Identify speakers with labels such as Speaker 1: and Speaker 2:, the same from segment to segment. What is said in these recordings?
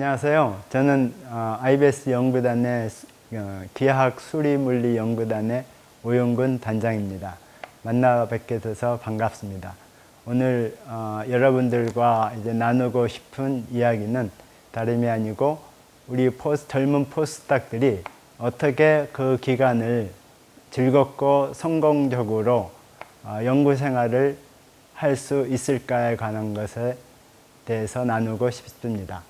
Speaker 1: 안녕하세요. 저는 어, IBS 연구단의 수- 어, 기하학 수리물리 연구단의 오용근 단장입니다. 만나 뵙게 돼서 반갑습니다. 오늘 어, 여러분들과 이제 나누고 싶은 이야기는 다름이 아니고 우리 포스, 젊은 포스닥들이 어떻게 그 기간을 즐겁고 성공적으로 어, 연구 생활을 할 수 있을까에 관한 것에 대해서 나누고 싶습니다.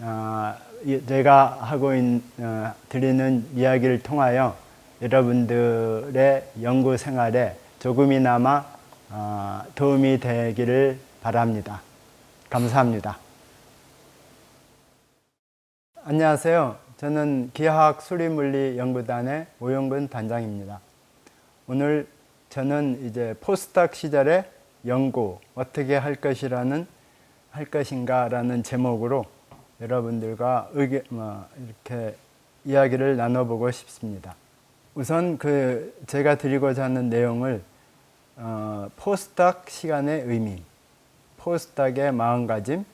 Speaker 1: 어, 이- 제가 하고 있, 어, 드리는 이야기를 통하여 여러분들의 연구 생활에 조금이나마 어, 도움이 되기를 바랍니다. 감사합니다. 안녕하세요. 저는 기하학 수리물리 연구단의 오영근 단장입니다. 오늘 저는 이제 포스닥 시절에 연구 어떻게 할 것이라는 할 것인가라는 제목으로 여러분들과 의견 뭐 이렇게 이야기를 나눠보고 싶습니다. 우선 그 제가 드리고자 하는 내용을 어, 포스닥 시간의 의미, 포스닥의 마음가짐,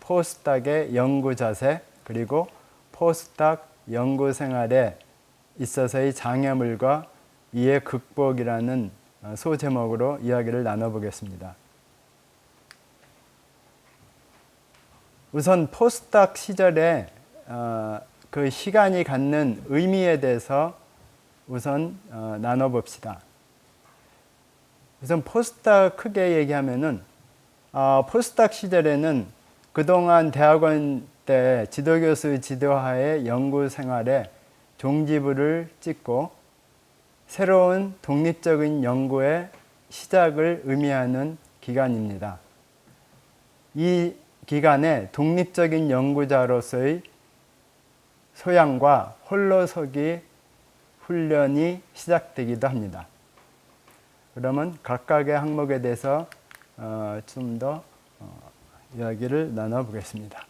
Speaker 1: 포스닥의 연구 자세, 그리고 포스닥 연구 생활에 있어서의 장애물과 이의 극복이라는 어, 소제목으로 이야기를 나눠보겠습니다. 우선 포스닥 시절에 어, 그 시간이 갖는 의미에 대해서 우선 어, 나눠봅시다. 우선 포스닥 크게 얘기하면은 어, 포스닥 시절에는 그동안 대학원 때 지도교수 지도하에 연구 생활에 종지부를 찍고 새로운 독립적인 연구의 시작을 의미하는 기간입니다. 이 기간에 독립적인 연구자로서의 소양과 홀로서기 훈련이 시작되기도 합니다. 그러면 각각의 항목에 대해서 어, 좀더 어, 이야기를 나눠보겠습니다.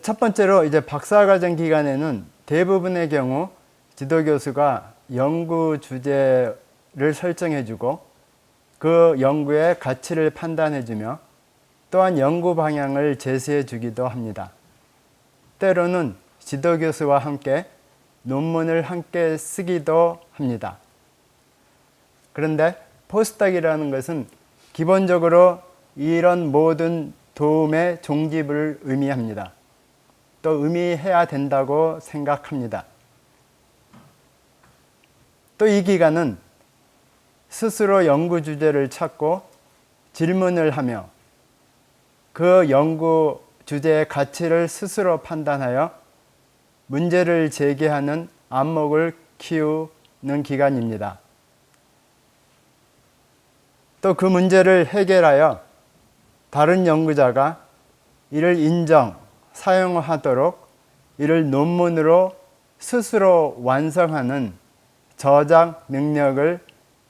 Speaker 1: 첫 번째로 이제 박사과정 기간에는 대부분의 경우 지도 교수가 연구 주제를 설정해주고 그 연구의 가치를 판단해주며 또한 연구 방향을 제시해주기도 합니다. 때로는 지도 교수와 함께 논문을 함께 쓰기도 합니다. 그런데 포스닥이라는 것은 기본적으로 이런 모든 도움의 종집을 의미합니다. 또 의미해야 된다고 생각합니다. 또 이 기간은 스스로 연구 주제를 찾고 질문을 하며 그 연구 주제의 가치를 스스로 판단하여 문제를 제기하는 안목을 키우는 기간입니다. 또 그 문제를 해결하여 다른 연구자가 이를 인정, 사용하도록 이를 논문으로 스스로 완성하는 저작 능력을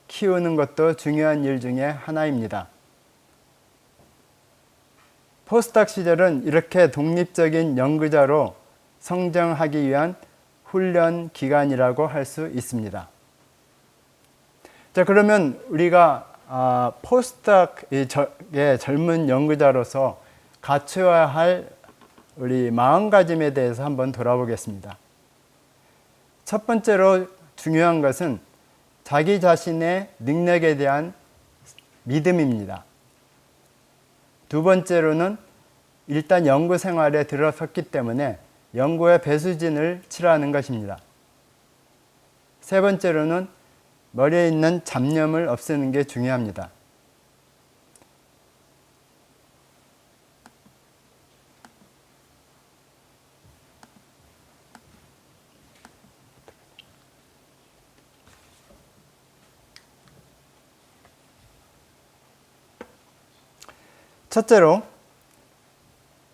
Speaker 1: 키우는 것도 중요한 일 중에 하나입니다. 포스닥 시절은 이렇게 독립적인 연구자로 성장하기 위한 훈련 기간이라고 할 수 있습니다. 자, 그러면 우리가 아, 포스닥의 젊은 연구자로서 갖추어야 할 우리 마음가짐에 대해서 한번 돌아보겠습니다. 첫 번째로 중요한 것은 자기 자신의 능력에 대한 믿음입니다. 두 번째로는 일단 연구 생활에 들어섰기 때문에 연구의 배수진을 치라는 것입니다. 세 번째로는 머리에 있는 잡념을 없애는 게 중요합니다. 첫째로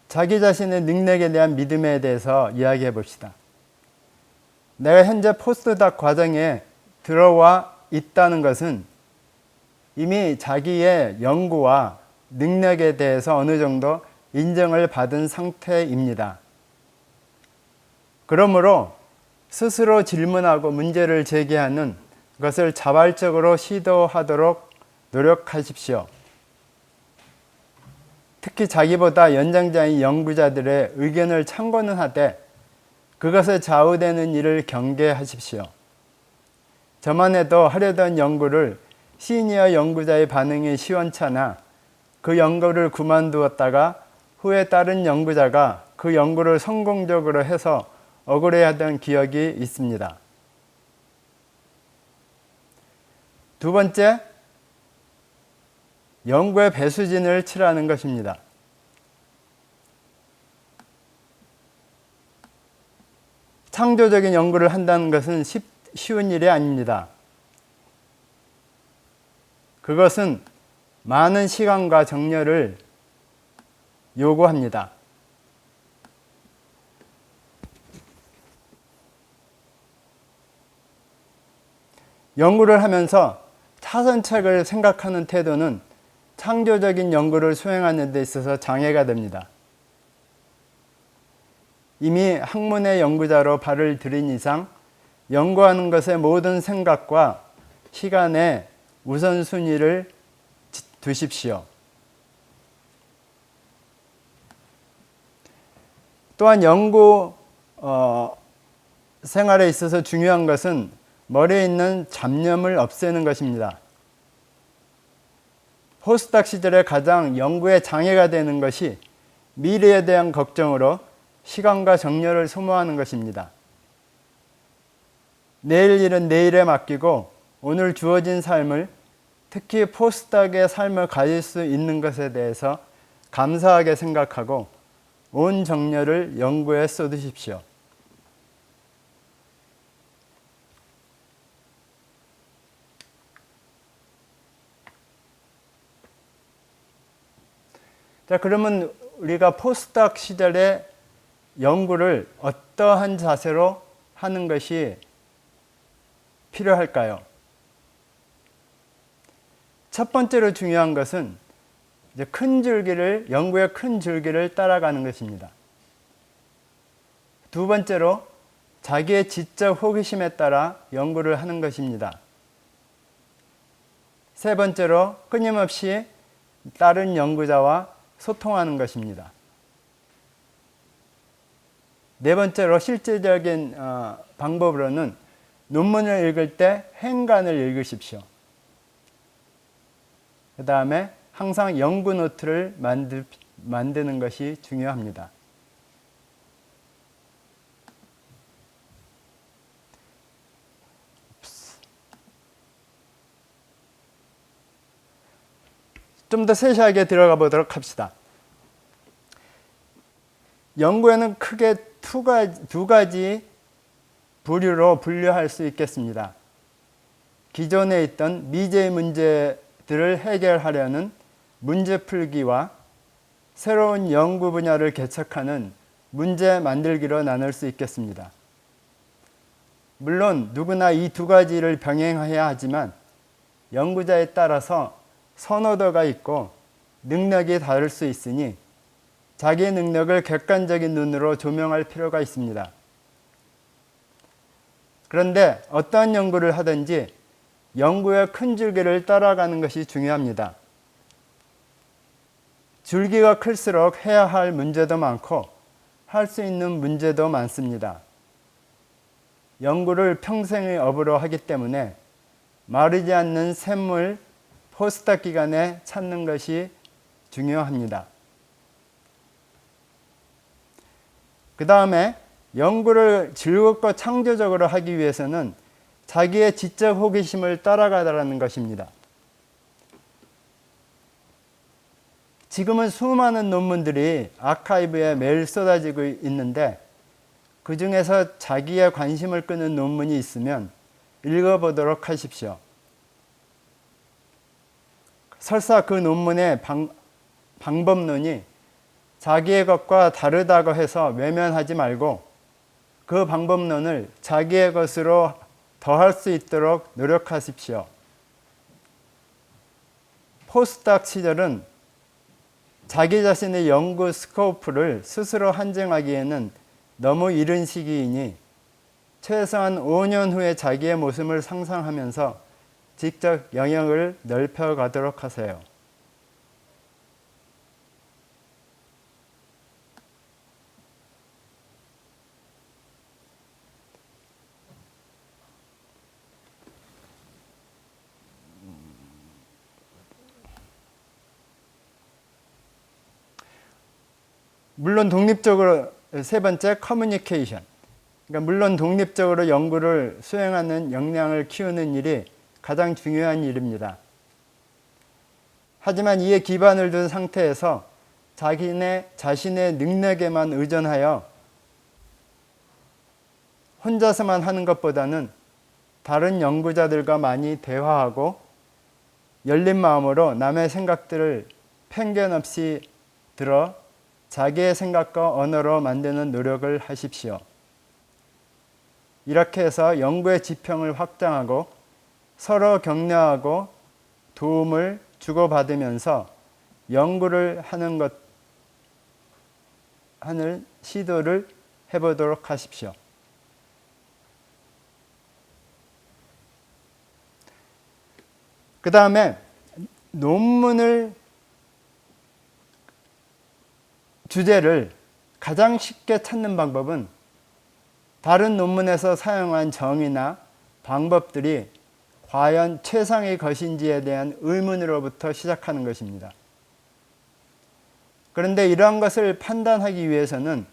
Speaker 1: 자기 자신의 능력에 대한 믿음에 대해서 이야기해 봅시다. 내가 현재 포스트닥 과정에 들어와 있다는 것은 이미 자기의 연구와 능력에 대해서 어느 정도 인정을 받은 상태입니다. 그러므로 스스로 질문하고 문제를 제기하는 것을 자발적으로 시도하도록 노력하십시오. 특히 자기보다 연장자인 연구자들의 의견을 참고는 하되 그것에 좌우되는 일을 경계하십시오. 저만 해도 하려던 연구를 시니어 연구자의 반응이 시원찮아 그 연구를 그만두었다가 후에 다른 연구자가 그 연구를 성공적으로 해서 억울해하던 기억이 있습니다. 두 번째, 연구의 배수진을 칠하는 것입니다. 창조적인 연구를 한다는 것은 쉽, 쉬운 일이 아닙니다. 그것은 많은 시간과 정열을 요구합니다. 연구를 하면서 차선책을 생각하는 태도는 창조적인 연구를 수행하는 데 있어서 장애가 됩니다. 이미 학문의 연구자로 발을 들인 이상 연구하는 것의 모든 생각과 시간에 우선순위를 두십시오. 또한 연구 어, 생활에 있어서 중요한 것은 머리에 있는 잡념을 없애는 것입니다. 포스닥 시절에 가장 연구에 장애가 되는 것이 미래에 대한 걱정으로 시간과 정열을 소모하는 것입니다. 내일 일은 내일에 맡기고 오늘 주어진 삶을 특히 포스닥의 삶을 가질 수 있는 것에 대해서 감사하게 생각하고 온 정열을 연구에 쏟으십시오. 자, 그러면 우리가 포스닥 시절에 연구를 어떠한 자세로 하는 것이 필요할까요? 첫 번째로 중요한 것은 이제 큰 줄기를 연구의 큰 줄기를 따라가는 것입니다. 두 번째로 자기의 지적 호기심에 따라 연구를 하는 것입니다. 세 번째로 끊임없이 다른 연구자와 소통하는 것입니다. 네 번째로 실제적인 어, 방법으로는 논문을 읽을 때 행간을 읽으십시오. 그 다음에 항상 연구 노트를 만드, 만드는 것이 중요합니다. 좀 더 세세하게 들어가 보도록 합시다. 연구에는 크게 두 가지, 두 가지 부류로 분류할 수 있겠습니다. 기존에 있던 미제 문제들을 해결하려는 문제 풀기와 새로운 연구 분야를 개척하는 문제 만들기로 나눌 수 있겠습니다. 물론 누구나 이 두 가지를 병행해야 하지만 연구자에 따라서 선호도가 있고 능력이 다를 수 있으니 자기의 능력을 객관적인 눈으로 조명할 필요가 있습니다. 그런데 어떠한 연구를 하든지 연구의 큰 줄기를 따라가는 것이 중요합니다. 줄기가 클수록 해야 할 문제도 많고 할 수 있는 문제도 많습니다. 연구를 평생의 업으로 하기 때문에 마르지 않는 샘물 포스닥 기간에 찾는 것이 중요합니다. 그 다음에 연구를 즐겁고 창조적으로 하기 위해서는 자기의 지적 호기심을 따라가라는 것입니다. 지금은 수많은 논문들이 아카이브에 매일 쏟아지고 있는데 그 중에서 자기의 관심을 끄는 논문이 있으면 읽어보도록 하십시오. 설사 그 논문의 방, 방법론이 자기의 것과 다르다고 해서 외면하지 말고 그 방법론을 자기의 것으로 더할 수 있도록 노력하십시오. 포스닥 시절은 자기 자신의 연구 스코프를 스스로 한정하기에는 너무 이른 시기이니 최소한 5년 후에 자기의 모습을 상상하면서 직접 영역을 넓혀 가도록 하세요. 물론 독립적으로 세 번째 커뮤니케이션. 그러니까 물론 독립적으로 연구를 수행하는 역량을 키우는 일이 가장 중요한 일입니다. 하지만 이에 기반을 둔 상태에서 자기네 자신의 능력에만 의존하여 혼자서만 하는 것보다는 다른 연구자들과 많이 대화하고 열린 마음으로 남의 생각들을 편견 없이 들어 자기의 생각과 언어로 만드는 노력을 하십시오. 이렇게 해서 연구의 지평을 확장하고 서로 격려하고 도움을 주고받으면서 연구를 하는 것, 하는 시도를 해보도록 하십시오. 그 다음에 논문을 주제를 가장 쉽게 찾는 방법은 다른 논문에서 사용한 정의나 방법들이 과연 최상의 것인지에 대한 의문으로부터 시작하는 것입니다. 그런데 이러한 것을 판단하기 위해서는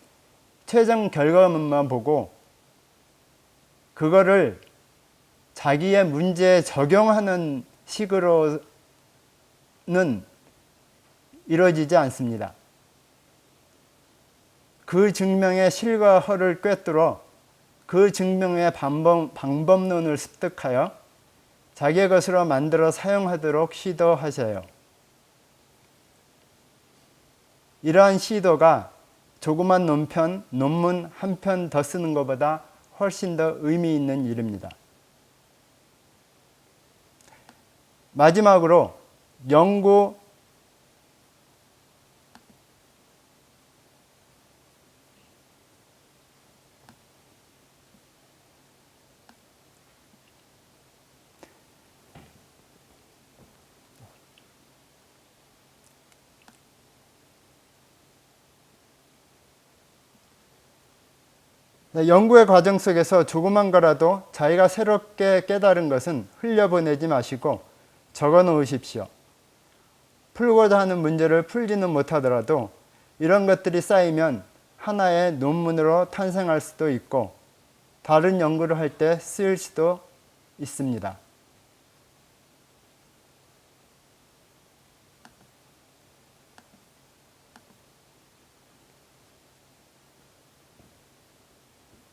Speaker 1: 최종 결과물만 보고 그거를 자기의 문제에 적용하는 식으로는 이루어지지 않습니다. 그 증명의 실과 허를 꿰뚫어 그 증명의 방법, 방법론을 습득하여 자기의 것으로 만들어 사용하도록 시도하세요. 이러한 시도가 조그만 논편, 논문 한 편 더 쓰는 것보다 훨씬 더 의미 있는 일입니다. 마지막으로 연구 연구의 과정 속에서 조그만 거라도 자기가 새롭게 깨달은 것은 흘려보내지 마시고 적어 놓으십시오. 풀고자 하는 문제를 풀지는 못하더라도 이런 것들이 쌓이면 하나의 논문으로 탄생할 수도 있고 다른 연구를 할 때 쓰일 수도 있습니다.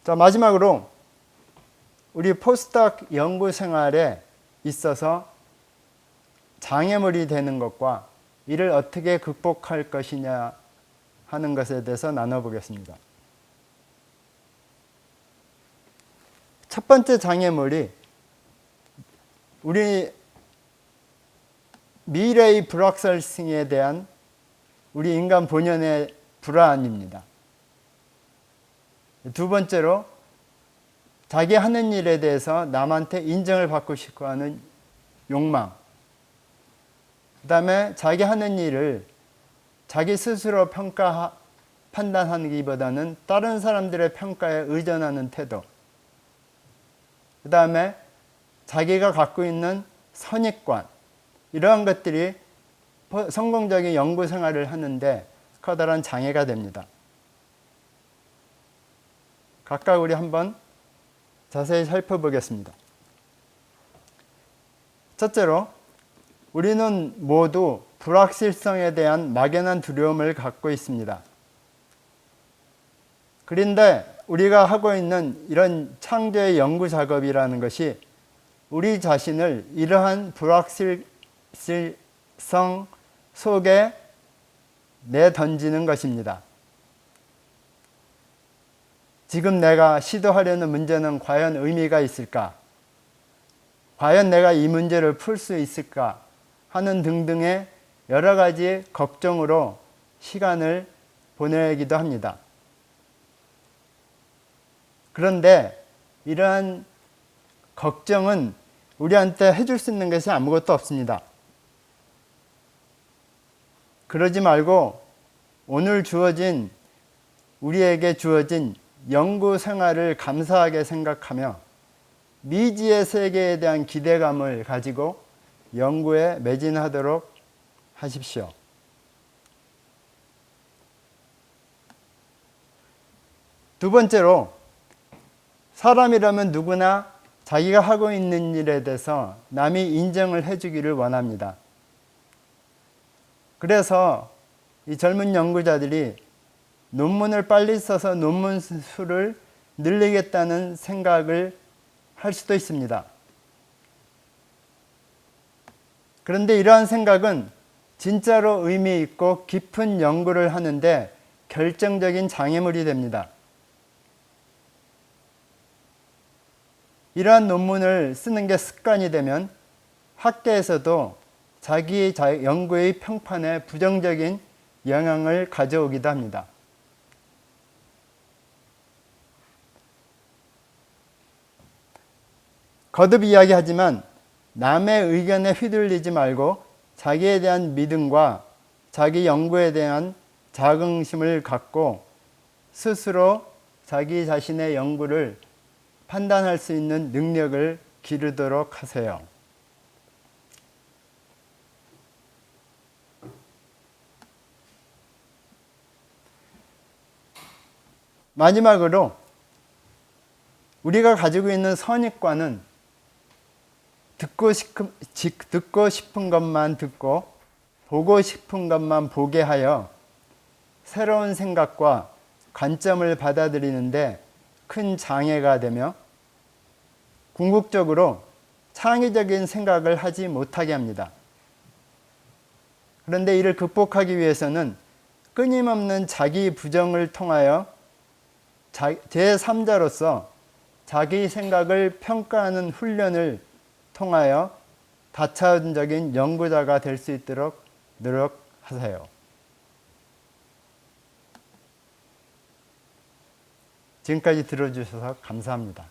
Speaker 1: 자, 마지막으로 우리 포스닥 연구 생활에 있어서 장애물이 되는 것과 이를 어떻게 극복할 것이냐 하는 것에 대해서 나눠보겠습니다. 첫 번째 장애물이 우리 미래의 불확실성에 대한 우리 인간 본연의 불안입니다. 두 번째로 자기 하는 일에 대해서 남한테 인정을 받고 싶어 하는 욕망. 그 다음에 자기 하는 일을 자기 스스로 평가, 판단하기보다는 다른 사람들의 평가에 의존하는 태도. 그 다음에 자기가 갖고 있는 선입관. 이러한 것들이 성공적인 연구 생활을 하는데 커다란 장애가 됩니다. 각각 우리 한번 자세히 살펴보겠습니다. 첫째로 우리는 모두 불확실성에 대한 막연한 두려움을 갖고 있습니다. 그런데 우리가 하고 있는 이런 창조의 연구 작업이라는 것이 우리 자신을 이러한 불확실성 속에 내던지는 것입니다. 지금 내가 시도하려는 문제는 과연 의미가 있을까? 과연 내가 이 문제를 풀 수 있을까? 하는 등등의 여러 가지 걱정으로 시간을 보내기도 합니다. 그런데 이러한 걱정은 우리한테 해줄 수 있는 것이 아무것도 없습니다. 그러지 말고 오늘 주어진 우리에게 주어진 연구 생활을 감사하게 생각하며 미지의 세계에 대한 기대감을 가지고 연구에 매진하도록 하십시오. 두 번째로 사람이라면 누구나 자기가 하고 있는 일에 대해서 남이 인정을 해주기를 원합니다. 그래서 이 젊은 연구자들이 논문을 빨리 써서 논문 수를 늘리겠다는 생각을 할 수도 있습니다. 그런데 이러한 생각은 진짜로 의미 있고 깊은 연구를 하는데 결정적인 장애물이 됩니다. 이러한 논문을 쓰는 게 습관이 되면 학계에서도 자기 연구의 평판에 부정적인 영향을 가져오기도 합니다. 거듭 이야기하지만 남의 의견에 휘둘리지 말고 자기에 대한 믿음과 자기 연구에 대한 자긍심을 갖고 스스로 자기 자신의 연구를 판단할 수 있는 능력을 기르도록 하세요. 마지막으로 우리가 가지고 있는 선입관은 듣고 싶은, 듣고 싶은 것만 듣고 보고 싶은 것만 보게 하여 새로운 생각과 관점을 받아들이는데 큰 장애가 되며 궁극적으로 창의적인 생각을 하지 못하게 합니다. 그런데 이를 극복하기 위해서는 끊임없는 자기 부정을 통하여 제3자로서 자기 생각을 평가하는 훈련을 통하여 다차원적인 연구자가 될 수 있도록 노력하세요. 지금까지 들어주셔서 감사합니다.